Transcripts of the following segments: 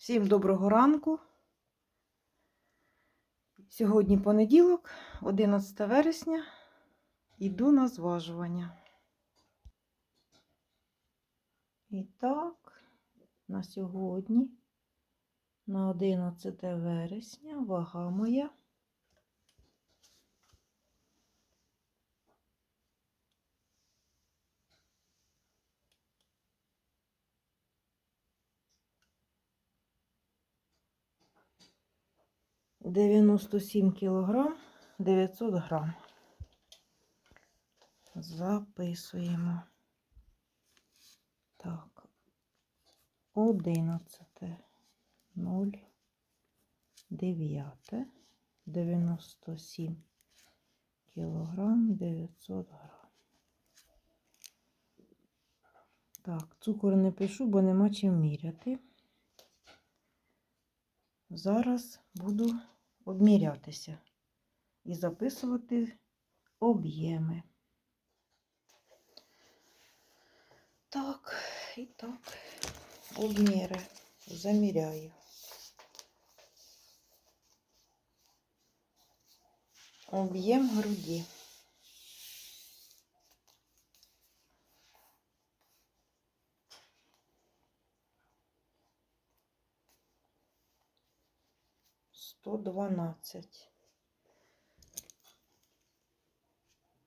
Всім доброго ранку. Сьогодні понеділок, 11 вересня. Іду на зважування. І так, на сьогодні, на 11 вересня, вага моя. Дев'яносто сім кілограм 900 грам. Записуємо. Так. Одинадцяте. Нуль. Дев'яте. Дев'яносто сім кілограм 900 грам. Так, цукор не пишу, бо нема чим міряти. Зараз буду обмірятися і записувати об'єми. Так, і так, обміри заміряю. Об'єм груді. Сто дванадцять.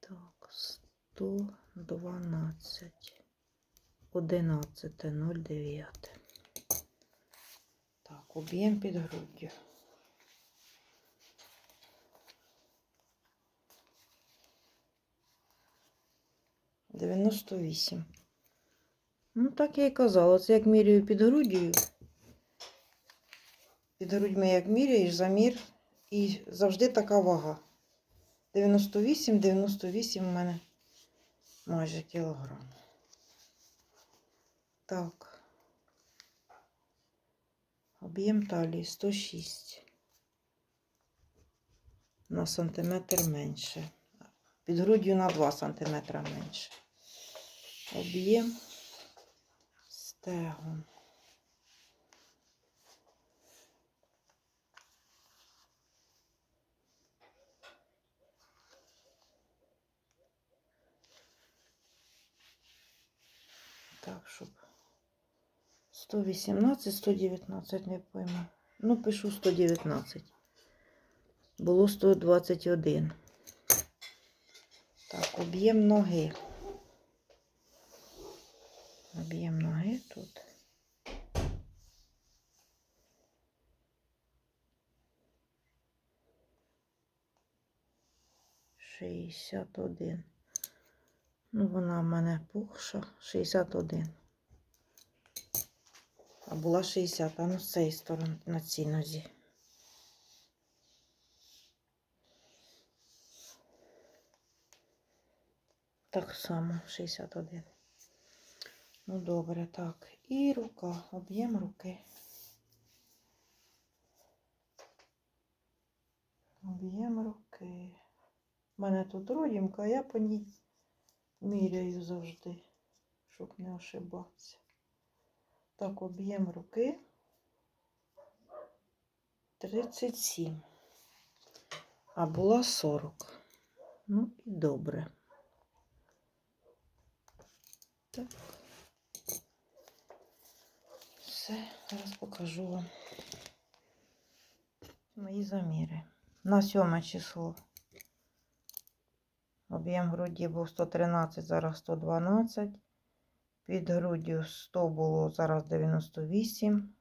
Так, сто дванадцять. Одинадцяте, нуль дев'яте. Так, об'єм під груддю. Дев'яносто вісім. Ну, так я і казала, це як міряю під груддю. Під грудьми як міряєш, замір і завжди така вага. 98, 98 у мене майже кілограм. Так. Об'єм талії 106 на сантиметр менше. Під груддю на 2 сантиметра менше. Об'єм стегон. Так, щоб 118, 119 не пойму. Ну, пишу 119. Було 121. Так, об'єм ноги. Об'єм ноги тут. Шістдесят один. Ну, вона в мене пухша. 61. А була 60, а ну з цієї сторони на цій нозі. Так само 61. Ну, добре, так. І рука, об'єм руки. Об'єм руки. У мене тут родімка, а я по ній міряю завжди, щоб не ошибатися. Так, об'єм руки 37. А була 40. Ну і добре. Так. Все, зараз покажу вам мої заміри. На сьоме число. Об'єм груді був 113, зараз 112. Під груддю 100 було, зараз 98.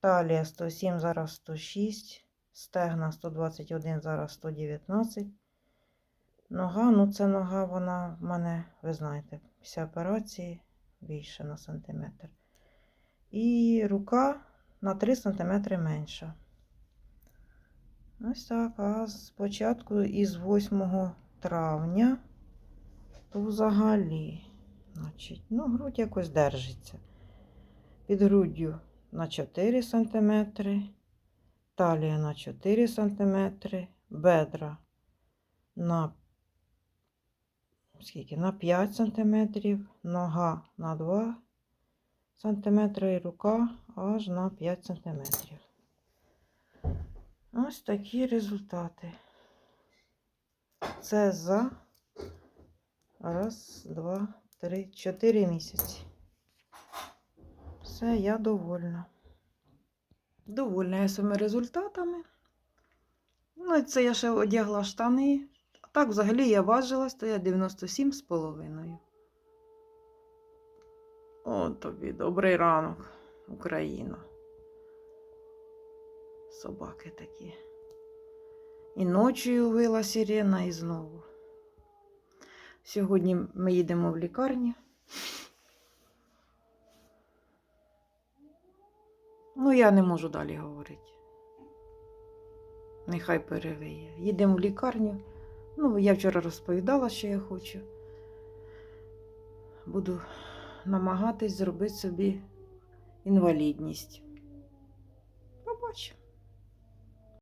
Талія 107, зараз 106. Стегна 121, зараз 119. Нога, ну це нога, вона в мене, ви знаєте, після операції більше на сантиметр. І рука на 3 сантиметри менша. Ось так. А спочатку із 8 травня, то взагалі, значить, ну, грудь якось держиться. Під груддю на 4 см, талія на 4 см, бедра на скільки? На 5 см, нога на 2 см і рука аж на 5 см. Ось такі результати. Це за раз, два, три, чотири місяці. Все, я довольна. Довольна я своїми результатами. Ну, і це я ще одягла штани. А так, взагалі, я важилась, то я 97 з половиною. О, тобі добрий ранок, Україна. Собаки такі. І ночі вила сирена, і знову. Сьогодні ми їдемо в лікарню. Ну, я не можу далі говорити. Нехай перевиє. Їдемо в лікарню. Ну, я вчора розповідала, що я хочу. Буду намагатись зробити собі інвалідність. Побачимо.